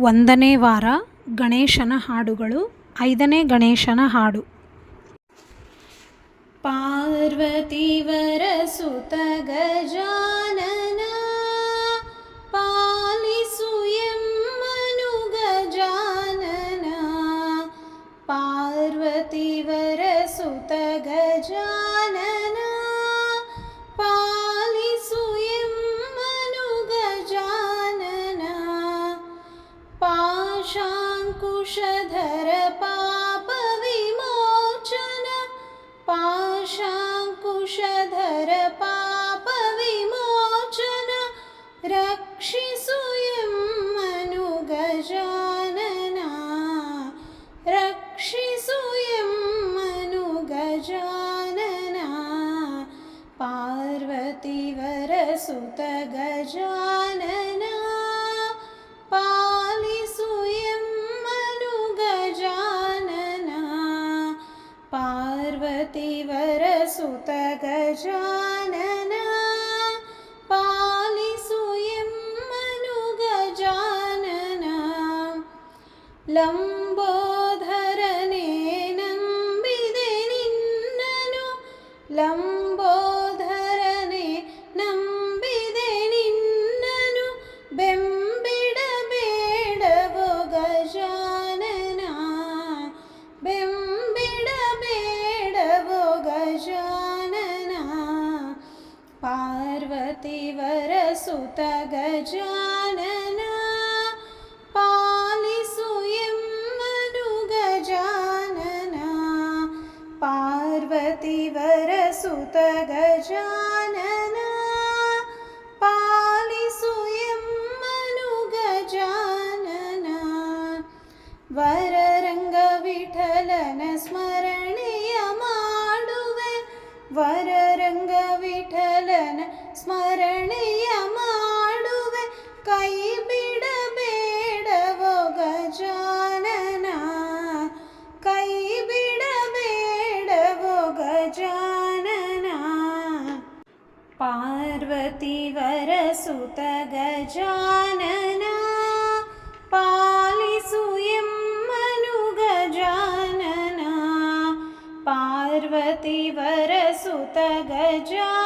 ಒಂದನೇ ವಾರ ಗಣೇಶನ ಹಾಡುಗಳು, ಐದನೇ ಗಣೇಶನ ಹಾಡು. ಪಾರ್ವತಿವರ ಸುತ ಗಜಾನನ, ಪಾಲಿಸು ಎಮ್ಮನು ಗಜಾನನ. ಪಾರ್ವತಿವರ ಸುತ ಗಜಾನನ. पाशाङ्कुशधर पापविमोचन पाशाङ्कुशधर पापविमोचन। रक्षिसु यम्मनु गजानना रक्षिसु यम्मनु ीवरसुत गजानन पालि मनुगजानन। लम् पतिवरसुत वर सुत गजानन पालियं मनुगजानना पार्वती वरसुत गजानन पालि सुयं मनुगजानन वर ಕೈ ಬಿಡಬೇಡವೋ ಗಜಾನನ ಕೈ ಬಿಡಬೇಡವೋ ಗಜಾನನ ಪಾರ್ವತಿವರ ಸುತ ಗಜಾನನ ಪಾಲಿಸು ಎಮ್ಮನು ಗಜಾನನ ಪಾರ್ವತಿವರ ಸುತ ಗಜಾನನ